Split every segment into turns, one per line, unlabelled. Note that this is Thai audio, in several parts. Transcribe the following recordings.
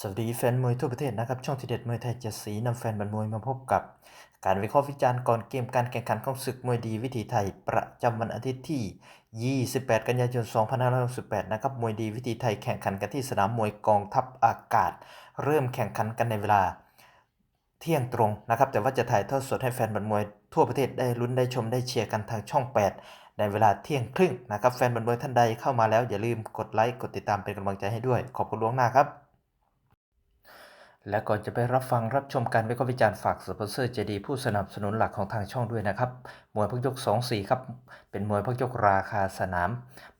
สวัสดีแฟนมวยทั่วประเทศนะครับ ช่องทีเด็ดมวยไทยเจ็ดสีนำแฟนบันมวยมาพบกับ การวิเคราะห์วิจารณ์ก่อนเกมการแข่งขันของศึกมวยดีวิถีไทย ประจำวันอาทิตย์ที่ 28 กันยายน 2568 นะครับ มวยดีวิถีไทยแข่งขันกันที่สนามมวยกองทัพอากาศ เริ่มแข่งขันกันในเวลาเที่ยงตรงนะครับ แต่ว่าจะถ่ายทอดสดให้แฟนบันมวยทั่วประเทศได้ลุ้นได้ชมได้เชียร์กันทางช่อง 8 ในเวลาเที่ยงครึ่งนะครับแฟนบันมวยท่านใดเข้ามาแล้วอย่าลืมกดไลค์กดติดตามเป็นกำลังใจให้ด้วย ขอบคุณล่วงหน้าครับ และก่อนจะไปรับฟังรับชมการวิเคราะห์วิจารณ์ฝากสปอนเซอร์ใจดีผู้สนับสนุนหลักของทางช่องด้วยนะครับ มวยพักยก 2 4 ครับ เป็นมวยพักยกราคาสนาม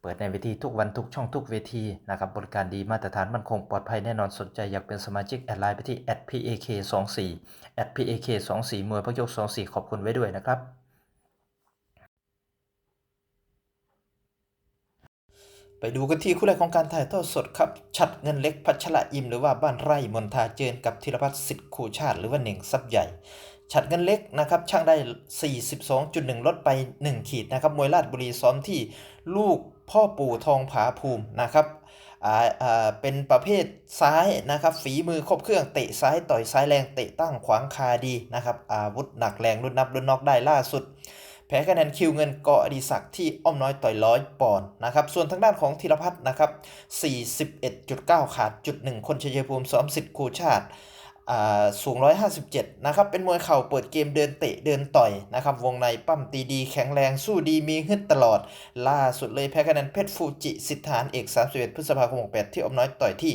เปิดในเวทีทุกวันทุกช่องทุกเวทีนะครับบริการดีมาตรฐานมั่นคงปลอดภัยแน่นอนสนใจอยากเป็นสมาชิกแอดไลน์ไปที่ @pak 2 4 @pak 2 4 มวยพักยก 2 4 ขอบคุณไว้ด้วยนะครับ ไปดูกันที่คู่แรกของการถ่ายทอดสดครับ ชัดเงินเล็กพัชระอิมหรือว่าบ้านไร่มนทาเจนกับธีรพัฒน์สิทธิ์คูชาติหรือว่าเหน่งซับใหญ่ ชัดเงินเล็กนะครับช่างได้ 42.1 ลดไป 1 ขีดนะครับมวยราชบุรีซ้อมที่ลูกพ่อปู่ทองผาภูมินะครับอ่าอ่าเป็นประเภทซ้ายนะครับฝีมือครบเครื่องเตะซ้ายต่อยซ้ายแรงเตะตั้งขวางคาดีนะครับอาวุธหนักแรงรุ่นนับรุ่นนอกได้ล่าสุด แพ้คะแนนคิวเงินกออดีศักดิ์ที่อ้อมน้อยต่อยร้อยปอนด์นะครับ ส่วนทางด้านของธีรพัฒน์นะครับ 41.9 ขาดจุดหนึ่งคนชัยภูมิซ้อมสิทธิ์ครูชาติอ่าสูง 157 นะครับ เป็นมวยเข่าเปิดเกมเดินเตะเดินต่อยนะครับ วงในปั้มตีดีแข็งแรงสู้ดีมีฮึดตลอด ล่าสุดเลยแพ้คะแนนเพชรฟูจิ สิทธานเอก 31 พฤษภาคม 68 ที่อ้อมน้อยต่อยที่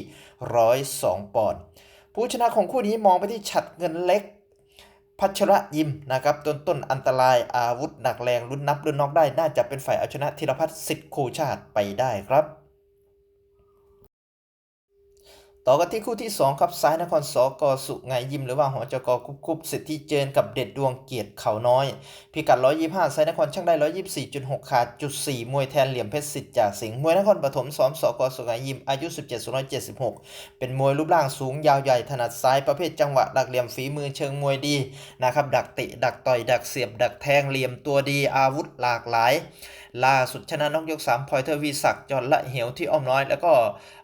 102 ปอนด์ผู้ชนะของคู่นี้มองไปที่ฉัดเงินเล็ก พัชระยิมนะครับต้นต้นอันตรายอาวุธหนักแรงรุ่นนับรุ่นนอกได้ น่าจะเป็นฝ่ายเอาชนะธีรพัฒน์สิทธิ์โคชาติไปได้ครับ ต่อกันที่คู่ที่ 2 ครับซ้ายนครสกสุไงยิมหรือว่าหอจกกุบกุบสิทธิเจนกับเด็ดดวงเกียรติเขาน้อย พิกัด 125ซ้ายนครช่างได้ 124.6 ขาดจุด4มวยแทนเหลี่ยมเพชรสิทธิ์จากสิงห์มวยนครปฐมซ้อมสกสุไงยิมอายุ 17 176 เป็นมวยรูปร่างสูงยาวใหญ่ถนัดซ้ายประเภทจังหวะดักเหลี่ยมฝีมือเชิงมวยดีนะครับดักเตะดักต่อยดักเสียบดักแทงเหลี่ยมตัวดีอาวุธหลากหลายล่าสุดชนะนกยก3พอยเทวีศักดิ์จอนละเหวที่อ้อมน้อย แล้วก็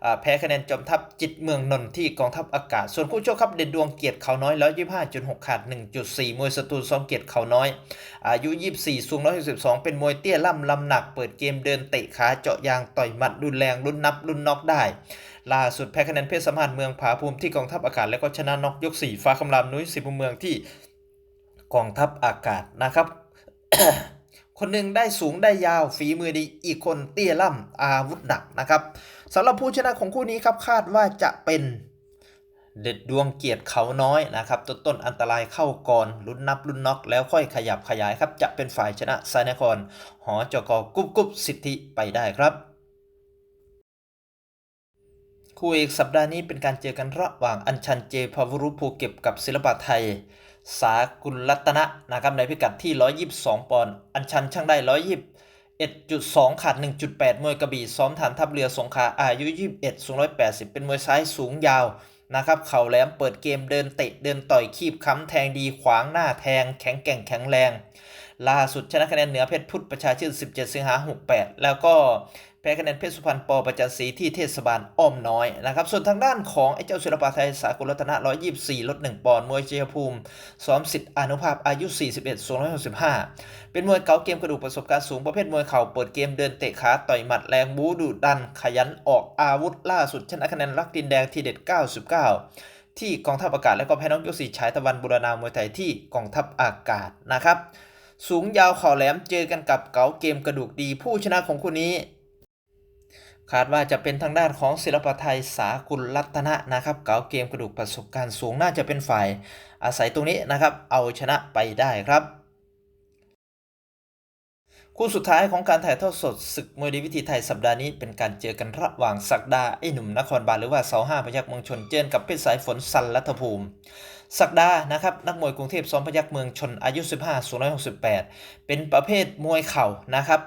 อ่าแพ้คะแนนจอมทัพจิตเมืองนนท์ที่กองทัพอากาศ ส่วนคู่โชคครับเด่นดวงเกียรติเขาน้อย 125.6 ขาด 1.4 มวยสตูลซ้อมเกียรติเขาน้อย อายุ 24 สูง 162 เป็นมวยเตี้ยล่ำลำหนัก เปิดเกมเดินเตะขาเจาะยางต่อยหมัดรุนแรงรุนนับรุนน็อกได้ ล่าสุดแพ้คะแนนเพชรสมานเมืองผาภูมิที่กองทัพอากาศ แล้วก็ชนะน็อกยก 4 ฟ้าคำรามนุ้ยสิบเมืองที่กองทัพอากาศนะครับ คนหนึ่งได้สูงได้ยาวฝีมือดีอีกคนเตี้ยล่ำอาวุธหนักนะครับสำหรับผู้ชนะของคู่นี้ครับคาดว่าจะเป็นเด็ดดวงเกียรติเขาน้อยนะครับต้นต้นอันตรายเข้าก่อนลุ้นนับลุ้นน็อกแล้วค่อยขยับขยายครับ จะเป็นฝ่ายชนะสายนคร หอจกกุ๊บกุ๊บสิทธิไปได้ครับ คู่เอกสัปดาห์นี้เป็นการเจอกันระหว่างอัญชันเจพาวรุภูเก็บกับศิลปะไทย สากุลรัตนะนะครับในพิกัดที่ 122 ปอนด์อัญชันช่างได้ 121.2 ขาด 1.8 มวยกระบี่ซ้อมฐานทัพเรือสงขลาอายุ 21 สูง 180 เป็นมวยซ้ายสูงยาวนะครับเข่าแหลมเปิดเกมเดินเตะเดินต่อยคีบค้ำแทงดีขวางหน้าแทงแข็งแกร่งแข็งแรง ล่าสุดชนะคะแนนเหนือเพชรพุทธประชาชื่น 17 สิงหา68 แล้วก็ พ้คะแนนเพชรสุพรรณปอประจันศรีที่เทศบาลอ้อมน้อยนะครับส่วนทางด้านของไอ้เจ้าศิลปะไทยสากลรัตนะ124 ลด 1 ปอนด์มวยเชียภูมิซ้อมสิทธิ์อนุภาพอายุ 41สูง165 เป็นมวยเก่าเกมกระดูกประสบการณ์สูงประเภทมวยเข่าเปิดเกมเดินเตะขาต่อยหมัดแรงบูดุดัน ขยันออกอาวุธล่าสุดชนะคะแนนลักดินแดงทีเด็ด 99ที่กองทัพอากาศและก็แพ้น้องยกสีฉายตะวันบุรณามวยไทยที่กองทัพอากาศนะครับ สูงยาวเข่าแหลมเจอกันกับเก๋าเกมกระดูกดีผู้ชนะของคู่นี้ คาดว่าจะเป็นทางด้านของศิลปไทยสากุลรัตนะนะครับเก๋าเกมกระดูกประสบการณ์สูงน่าจะเป็นฝ่ายอาศัยตรงนี้นะครับ เอาชนะไปได้ครับ คู่สุดท้ายของการถ่ายทอดสดศึกมวยดีวิธีไทยสัปดาห์นี้เป็นการเจอกันระหว่างศักดาไอหนุ่มนครบาลหรือว่าเสาห้าพยัคฆ์เมืองชนเจนกับเพชรสายฝนสันรัฐภูมิศักดานะครับนักมวยกรุงเทพซ้อมพยัคฆ์เมืองชนอายุ 15สูง168 เป็นประเภทมวยเข่านะครับ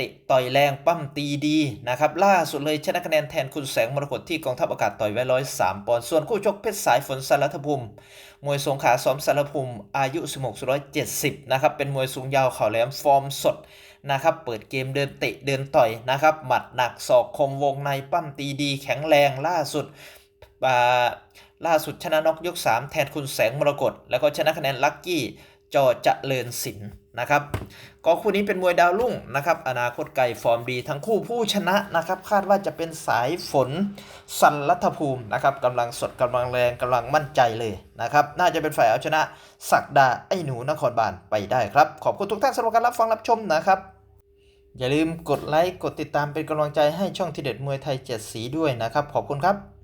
ตะต่อยแรงปั้มตีดีนะครับล่าสุดเลยชนะคะแนนแทนคุณแสงมรกตที่กองทัพอากาศต่อยไว้103ปอนด์ส่วนคู่ชกเพชรสายฝนสารทภูมิ มวยสงขาซ้อมสารภูมิอายุ 16 170นะครับเป็นมวยสูงยาวเข่าแหลมฟอร์มสดนะครับเปิดเกมเดินเตะเดินต่อยนะครับหมัดหนักศอกคมวงในปั้มตีดีแข็งแรงล่าสุดล่าสุดชนะนกยก 3 แทนคุณแสงมรกตแล้วก็ชนะคะแนนลักกี้ จอเจริญศิลป์นะครับก็คู่นี้เป็นมวยดาวรุ่งนะครับ อนาคตไกลฟอร์มดีทั้งคู่ผู้ชนะนะครับ คาดว่าจะเป็นสายฝนสันรัฐภูมินะครับกำลังสดกำลังแรงกำลังมั่นใจเลยนะครับ น่าจะเป็นฝ่ายเอาชนะ ศักดาไอ้หนูนครบาลไปได้ครับ ขอบคุณทุกท่านสำหรับการรับฟังรับชมนะครับ อย่าลืมกดไลค์กดติดตามเป็นกำลังใจให้ช่องทีเด็ดมวยไทยเจ็ดสีด้วยนะครับ ขอบคุณครับ